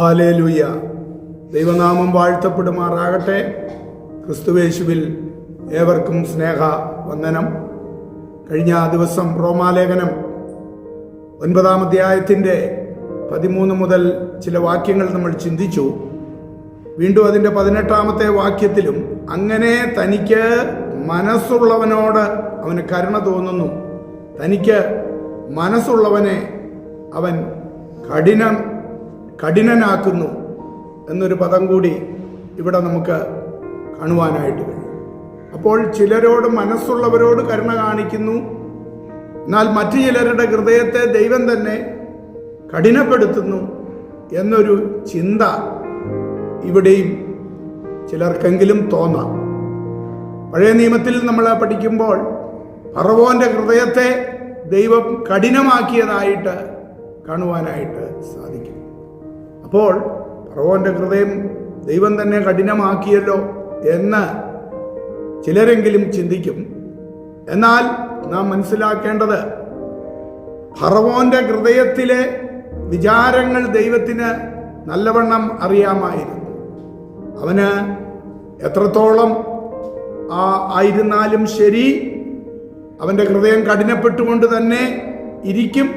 Hallelujah ദൈവനാമം വാഴ്ത്തപ്പെടുമാറാകട്ടെ. ക്രിസ്തുവേശുവിൽ ഏവർക്കും സ്നേഹ വന്ദനം. കഴിഞ്ഞ ദിവസം റോമാലേഖനം ഒൻപതാം അധ്യായത്തിന്റെ പതിമൂന്ന് മുതൽ ചില വാക്യങ്ങൾ നമ്മൾ ചിന്തിച്ചു. വീണ്ടും അതിന്റെ പതിനെട്ടാമത്തെ വാക്യത്തിലും അങ്ങനെ തനിക്ക് മനസ്സുള്ളവനോട് അവന് കരുണ തോന്നുന്നു. തനിക്ക് മനസ്സുള്ളവനെ അവൻ കഠിനം കഠിനനാക്കുന്നു എന്നൊരു പദം കൂടി ഇവിടെ നമുക്ക് കാണുവാനായിട്ട് കഴിയും. അപ്പോൾ ചിലരോട് മനസ്സുള്ളവരോട് കരുണ കാണിക്കുന്നു. എന്നാൽ മറ്റു ചിലരുടെ ഹൃദയത്തെ ദൈവം തന്നെ കഠിനപ്പെടുത്തുന്നു എന്നൊരു ചിന്ത ഇവിടെയും ചിലർക്കെങ്കിലും തോന്നാം. പഴയ നിയമത്തിൽ നമ്മൾ പഠിക്കുമ്പോൾ ഫറവോന്റെ ഹൃദയത്തെ ദൈവം കഠിനമാക്കിയതായിട്ട് കാണുവാനായിട്ട് സാധിക്കും. അപ്പോൾ ഫറവോന്റെ ഹൃദയം ദൈവം തന്നെ കഠിനമാക്കിയല്ലോ എന്ന് ചിലരെങ്കിലും ചിന്തിക്കും. എന്നാൽ നാം മനസ്സിലാക്കേണ്ടത് ഫറവോന്റെ ഹൃദയത്തിലെ വിചാരങ്ങൾ ദൈവത്തിന് നല്ലവണ്ണം അറിയാമായിരുന്നു. അവന് എത്രത്തോളം ആ ആയിരുന്നാലും ശരി അവന്റെ ഹൃദയം കഠിനപ്പെട്ടുകൊണ്ട് തന്നെ ഇരിക്കും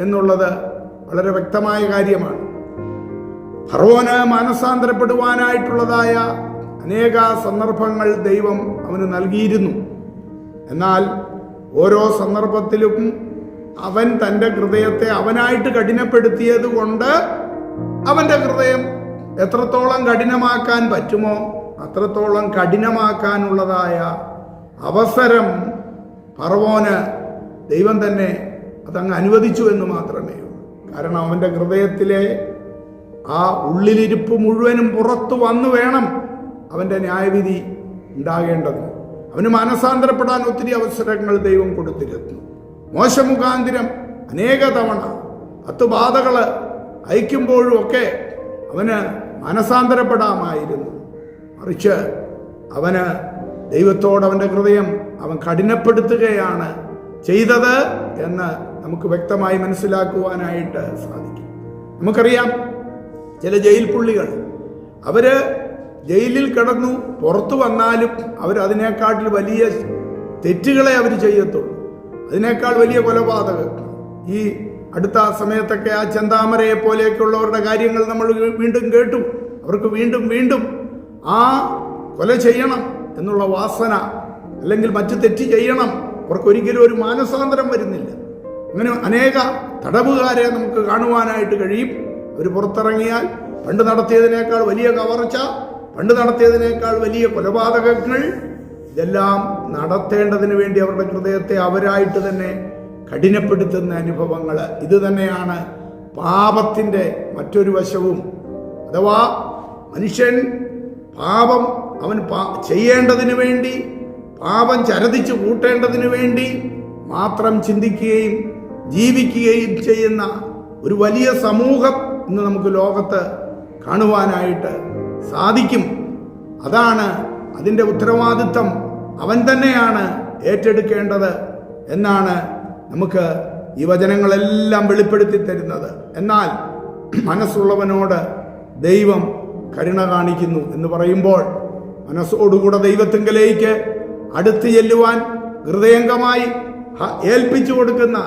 എന്നുള്ളത് വളരെ വ്യക്തമായ കാര്യമാണ്. ഫറവോന് മാനസാന്തരപ്പെടുവാനായിട്ടുള്ളതായ അനേക സന്ദർഭങ്ങൾ ദൈവം അവന് നൽകിയിരുന്നു. എന്നാൽ ഓരോ സന്ദർഭത്തിലും അവൻ തന്റെ ഹൃദയത്തെ അവനായിട്ട് കഠിനപ്പെടുത്തിയത് കൊണ്ട് അവന്റെ ഹൃദയം എത്രത്തോളം കഠിനമാക്കാൻ പറ്റുമോ അത്രത്തോളം കഠിനമാക്കാനുള്ളതായ അവസരം ഫറവോന് ദൈവം തന്നെ അതങ്ങ് അനുവദിച്ചു എന്ന് മാത്രമേ ഉള്ളൂ. കാരണം അവന്റെ ഹൃദയത്തിലെ ആ ഉള്ളിലിരിപ്പ് മുഴുവനും പുറത്തു വന്നു വേണം അവന്റെ ന്യായവിധി ഉണ്ടാകേണ്ടത്. അവന് മാനസാന്തരപ്പെടാൻ ഒത്തിരി അവസരങ്ങൾ ദൈവം കൊടുത്തിരുന്നു. മോശമുഖാന്തിരം അനേക തവണ പത്ത് ബാധകൾ അയക്കുമ്പോഴും ഒക്കെ അവന് മനസാന്തരപ്പെടാമായിരുന്നു. മറിച്ച് അവന് ദൈവത്തോട് അവന്റെ ഹൃദയം അവൻ കഠിനപ്പെടുത്തുകയാണ് ചെയ്തത് എന്ന് നമുക്ക് വ്യക്തമായി മനസ്സിലാക്കുവാനായിട്ട് സാധിക്കും. നമുക്കറിയാം ചില ജയിൽ പുള്ളികൾ. അവർ ജയിലിൽ കിടന്നു പുറത്തു വന്നാലും അവർ അതിനേക്കാട്ടിൽ വലിയ തെറ്റുകളെ അവർ ചെയ്യത്തുള്ളൂ. അതിനേക്കാൾ വലിയ കൊലപാതകം. ഈ അടുത്ത സമയത്തൊക്കെ ആ ചെന്താമരയെ പോലെയൊക്കെയുള്ളവരുടെ കാര്യങ്ങൾ നമ്മൾ വീണ്ടും കേട്ടു. അവർക്ക് വീണ്ടും വീണ്ടും ആ കൊല ചെയ്യണം എന്നുള്ള വാസന അല്ലെങ്കിൽ മറ്റു തെറ്റ് ചെയ്യണം. അവർക്ക് ഒരിക്കലും ഒരു മാനസാന്തരം വരുന്നില്ല. അങ്ങനെ അനേക തടവുകാരെ നമുക്ക് കാണുവാനായിട്ട് കഴിയും. അവർ പുറത്തിറങ്ങിയാൽ പണ്ട് നടത്തിയതിനേക്കാൾ വലിയ കവർച്ച പണ്ട് നടത്തിയതിനേക്കാൾ വലിയ കൊലപാതകങ്ങൾ ഇതെല്ലാം നടത്തേണ്ടതിന് വേണ്ടി അവരുടെ ഹൃദയത്തെ അവരായിട്ട് തന്നെ കഠിനപ്പെടുത്തുന്ന അനുഭവങ്ങൾ. ഇത് തന്നെയാണ് പാപത്തിന്റെ മറ്റൊരു വശവും. അഥവാ മനുഷ്യൻ പാപം അവൻ ചെയ്യേണ്ടതിന് വേണ്ടി പാപം ചരതിച്ചു കൂട്ടേണ്ടതിന് വേണ്ടി മാത്രം ചിന്തിക്കുകയും ജീവിക്കുകയും ചെയ്യുന്ന ഒരു വലിയ സമൂഹം ഇന്ന് നമുക്ക് ലോകത്ത് കാണുവാനായിട്ട് സാധിക്കും. അതാണ് അതിന്റെ ഉത്തരവാദിത്വം. അവൻ തന്നെയാണ് ഏറ്റെടുക്കേണ്ടത് എന്നാണ് നമുക്ക് ഈ വചനങ്ങളെല്ലാം വെളിപ്പെടുത്തി തരുന്നത്. എന്നാൽ മനസ്സുള്ളവനോട് ദൈവം കരുണ കാണിക്കുന്നു എന്ന് പറയുമ്പോൾ മനസ്സോടുകൂടെ ദൈവത്തിങ്കലേക്ക് അടുത്ത് ചെല്ലുവാൻ ഹൃദയംഗമായി ഏൽപ്പിച്ചു കൊടുക്കുന്ന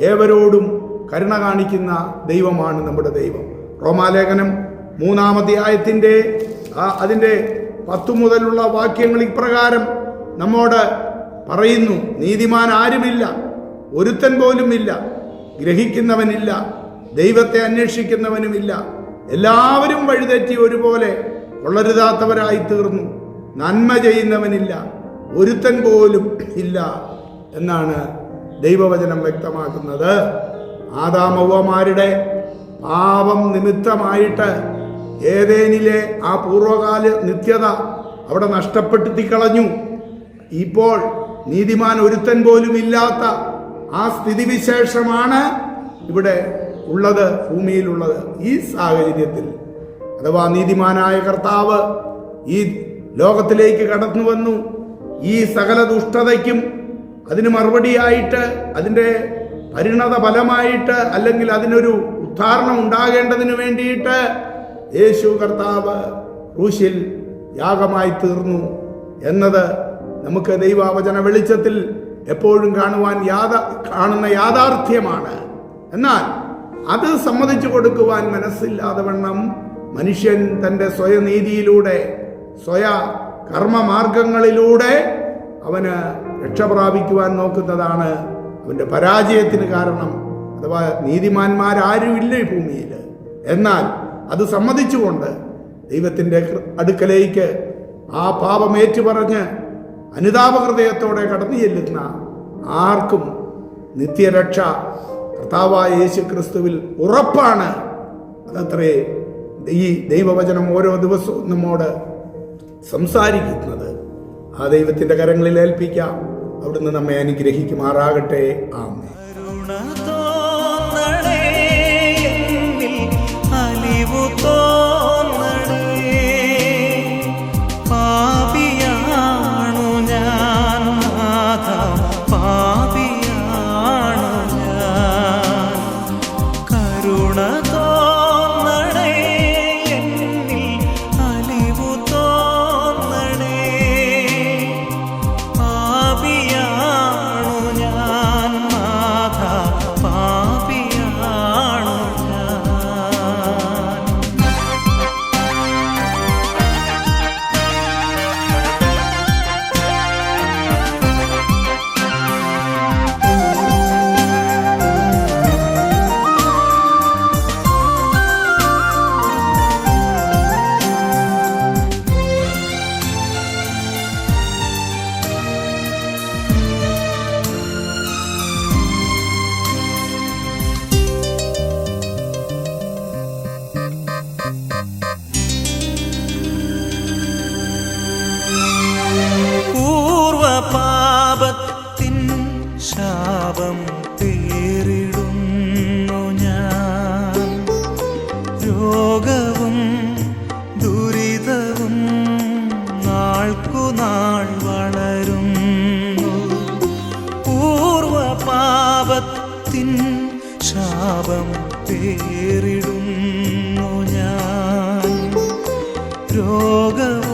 ഏവരോടും കരുണ കാണിക്കുന്ന ദൈവമാണ് നമ്മുടെ ദൈവം. റോമാലേഖനം മൂന്നാമധ്യായത്തിന്റെ അതിന്റെ പത്തു മുതലുള്ള വാക്യങ്ങൾ ഇപ്രകാരം നമ്മോട് പറയുന്നു. നീതിമാൻ ആരുമില്ല ഒരുത്തൻ പോലും പോലുമില്ല ഗ്രഹിക്കുന്നവനില്ല ദൈവത്തെ അന്വേഷിക്കുന്നവനുമില്ല. എല്ലാവരും വഴിതെറ്റി ഒരുപോലെ കൊള്ളരുതാത്തവരായി തീർന്നു. നന്മ ചെയ്യുന്നവനില്ല ഒരുത്തൻ പോലും ഇല്ല എന്നാണ് ദൈവവചനം വ്യക്തമാക്കുന്നത്. ആദാമവമാരുടെ പാപം നിമിത്തമായിട്ട് ഏതേനിലെ ആ പൂർവകാല നിത്യത അവിടെ നഷ്ടപ്പെടുത്തിക്കളഞ്ഞു ഇപ്പോൾ നീതിമാൻ ഒരുത്തൻ പോലും ഇല്ലാത്ത ആ സ്ഥിതിവിശേഷമാണ് ഇവിടെ ഉള്ളത് ഭൂമിയിലുള്ളത്. ഈ സാഹചര്യത്തിൽ അഥവാ നീതിമാനായ കർത്താവ് ഈ ലോകത്തിലേക്ക് കടന്നു വന്നു. ഈ സകല ദുഷ്ടതയ്ക്കും അതിന് മറുപടിയായിട്ട് അതിന്റെ പരിണത ഫലമായിട്ട് അല്ലെങ്കിൽ അതിനൊരു ഉദ്ധാരണം ഉണ്ടാകേണ്ടതിന് വേണ്ടിയിട്ട് യേശു കർത്താവ് ക്രൂശിൽ യാഗമായി തീർന്നു എന്നത് നമുക്ക് ദൈവവചന വെളിച്ചത്തിൽ എപ്പോഴും കാണുവാൻ യാഥാ കാണുന്ന യാഥാർത്ഥ്യമാണ്. എന്നാൽ അത് സമ്മതിച്ചു കൊടുക്കുവാൻ മനസ്സില്ലാതെ വണ്ണം മനുഷ്യൻ തന്റെ സ്വയനീതിയിലൂടെ സ്വയ കർമ്മമാർഗങ്ങളിലൂടെ അവന് രക്ഷ പ്രാപിക്കുവാൻ നോക്കുന്നതാണ് അവന്റെ പരാജയത്തിന് കാരണം അഥവാ നീതിമാന്മാരാരുമില്ല ഈ ഭൂമിയിൽ. എന്നാൽ അത് സമ്മതിച്ചുകൊണ്ട് ദൈവത്തിന്റെ അടുക്കലേക്ക് ആ പാപം ഏറ്റുപറഞ്ഞ് അനുതാപഹൃദയത്തോടെ കടന്നു ചെല്ലുന്ന ആർക്കും നിത്യരക്ഷ കർത്താവായ യേശു ക്രിസ്തുവിൽ ഉറപ്പാണ്. അതത്രേ ഈ ദൈവവചനം ഓരോ ദിവസവും നമ്മോട് സംസാരിക്കുന്നത്. ആ ദൈവത്തിന്റെ കരങ്ങളിൽ ഏൽപ്പിക്കാം. അവിടുന്ന് നമ്മെ അനുഗ്രഹിക്കുമാറാകട്ടെ. ആമേ രോഗം